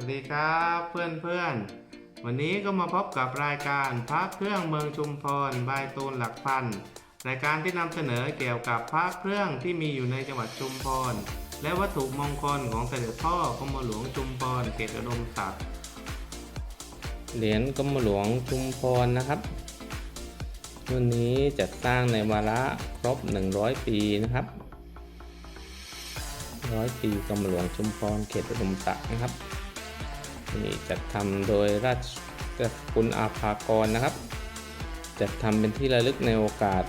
วัสดีครับเพื่อนเพื่อนวันนี้ก็มาพบกับรายการพระเครื่องเมืองชุมพรบายตูนหลักพันรายการที่นำเสนอเกี่ยวกับพระเครื่องที่มีอยู่ในจังหวัดชุมพรและวัตถุมงคลของเสด็จพ่อกรมหลวงชุมพรเขตอุดมศักดิ์เหรียญกรมหลวงชุมพรนะครับรุ่นนี้จัดสร้างในวาระครบ 100 ปีนะครับร้อยปีกรมหลวงชุมพรเขตอุดมศักดิ์นะครับ นี่จัดทำโดยราชกุลอาภากรนะครับ จัดทำเป็นที่ระลึกในโอกาส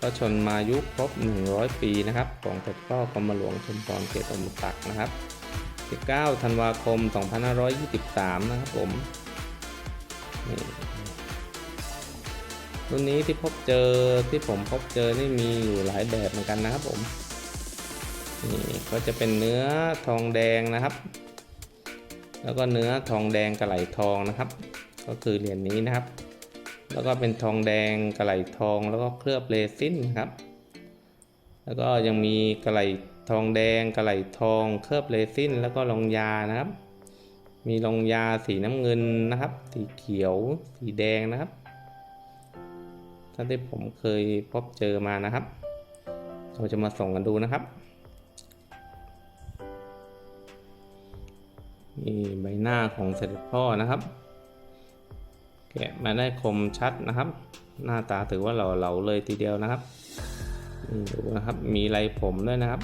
พระชนมายุครบ 100 ปีนะครับของเสด็จพ่อกรมหลวงชุมพรเขตอุดมศักนะครับ 19 ธันวาคม 2523 นะครับผมนี่รุ่นนี้ที่พบเจอที่ผมพบเจอนี่มีอยู่หลายแบบเหมือนกันนะครับผมนี่ก็จะเป็นเนื้อทองแดงนะครับ แล้วก็เนื้อทองแดงกระไหลทองนะครับ ก็คือเหรียญนี้นะครับ แล้วก็เป็นทองแดงกระไหลทอง แล้วก็เคลือบเรซินนะครับ แล้วก็ยังมีกระไหลทองแดงกระไหลทอง เคลือบเรซินแล้วก็ลงยานะครับ มีลงยาสีน้ำเงินนะครับ สีเขียว สีแดงนะครับท่านที่ผมเคยพบเจอมานะครับ เราจะมาส่งกันดูนะครับ นี่ใบหน้าของเสด็จพ่อนะครับ แกะมาได้คมชัดนะครับ หน้าตาถือว่าหล่อเหลาเลยทีเดียวนะครับนี่ดูนะครับมีไรผมด้วยนะครับ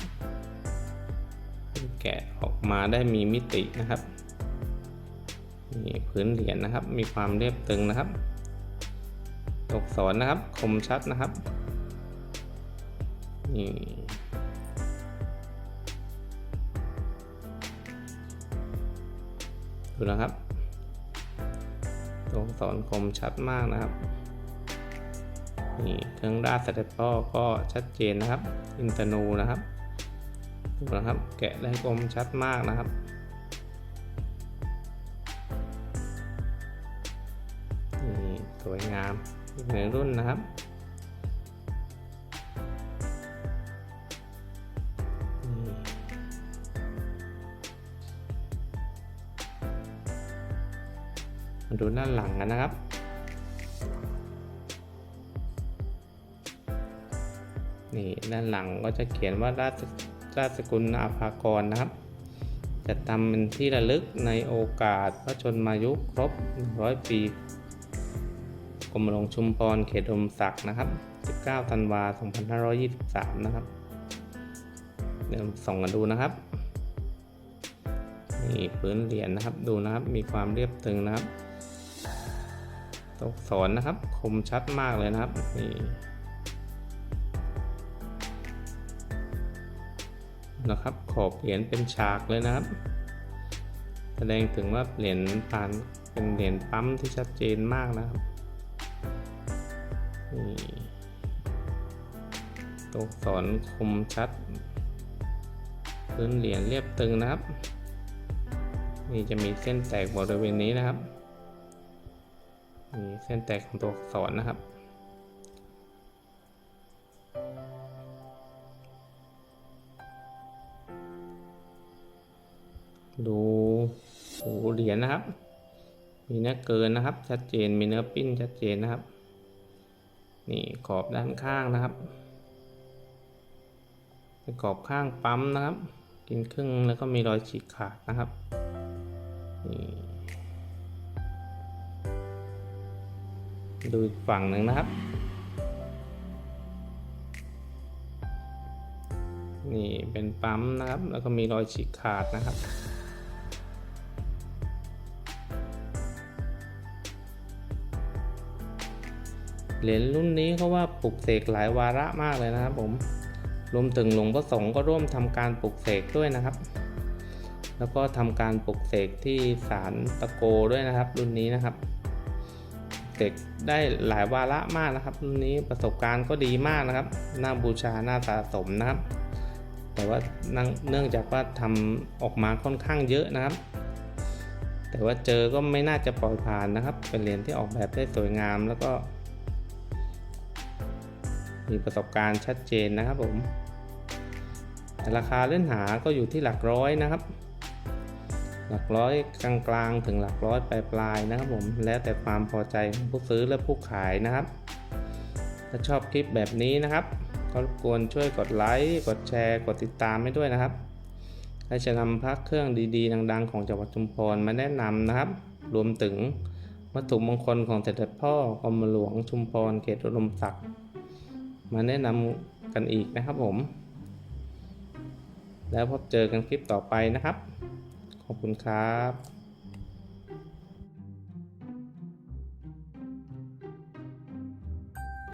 แกะออกมาได้มีมิตินะครับนี่พื้นเหรียญนะครับ มีความเรียบตึงนะครับตกสอนนะครับ คมชัดนะครับนี่ ดูนะครับ ตัวอักษรคมชัดมากนะครับนี่เครื่องราชเสด็จพ่อก็ชัดเจนนะครับ อินทนูนะครับดูนะครับ แกะได้คมชัดมากนะครับนี่สวยงามอีกหนึ่งรุ่นนะครับ มาดูด้านหลังกันนะครับ นี่ด้านหลังก็จะเขียนว่าราชราชกุลอาภากรนะครับ จะทำเป็นที่ระลึกในโอกาสพระชนมายุครบ 100 ปีกรมหลวงชุมพรเขตอุดมศักดิ์นะครับ 19 ธันวา 2523 นะครับ เดี๋ยวส่องกันดูนะครับ นี่พื้นเหรียญนะครับ ดูนะครับ มีความเรียบตึงนะครับ ตกสอนนะครับ คมชัดมากเลยนะครับนี่นะครับขอบเหรียญเป็นฉากเลยนะครับ แสดงถึงว่าเหรียญผ่านเป็นเหรียญปั๊มที่ชัดเจนมากนะครับนี่ตกสอนคมชัด พื้นเหรียญเรียบตึงนะครับ นี่จะมีเส้นแตกบริเวณนี้นะครับ มีเส้นแตกของตัวอักษรนะครับ ดูหูเหรียญนะครับ มีเนื้อเกินนะครับ ชัดเจน มีเนื้อปิ้นชัดเจนนะครับ นี่ขอบด้านข้างนะครับเป็นขอบข้างปั๊มนะครับ กินครึ่งแล้วก็มีรอยฉีกขาดนะครับนี่ ดูอีกฝั่งหนึ่งนะครับ นี่เป็นปั๊มนะครับ แล้วก็มีรอยฉีกขาดนะครับเหรียญรุ่นนี้เขาว่าปลุกเสกหลายวาระมากเลยนะครับผม รวมถึงหลวงพ่อสงฆ์ก็ร่วมทำการปลุกเสกด้วยนะครับ แล้วก็ทำการปลุกเสกที่ศาลตะโกด้วยนะครับ รุ่นนี้นะครับ เสกได้หลายวาระมากนะครับรุ่นนี้ประสบการณ์ก็ดีมากนะครับน่าบูชาน่าสะสมนะครับ แต่ว่าเนื่องจากว่าทำออกมาค่อนข้างเยอะนะครับ แต่ว่าเจอก็ไม่น่าจะปล่อยผ่านนะครับ เป็นเหรียญที่ออกแบบได้สวยงามแล้วก็ มีประสบการณ์ชัดเจนนะครับผมราคาเล่นหาก็อยู่ที่หลักร้อยนะครับ หลักร้อยกลางๆ ถึงหลักร้อยปลายๆนะครับผมแล้วแต่ความพอใจของผู้ซื้อและผู้ขายนะครับ ถ้าชอบคลิปแบบนี้นะครับก็รบกวนช่วยกดไลค์กดแชร์ กดติดตามให้ด้วยนะครับและจะนำพักเครื่องดีๆ ดัง ๆ ของจังหวัดชุมพรมาแนะนำนะครับ รวมถึงวัตถุมงคลของเสด็จพ่อกรมหลวงชุมพรเขตอุดมศักดิ์มาแนะนำกันอีกนะครับผม แล้วพบเจอกันคลิปต่อไปนะครับ ขอบคุณครับ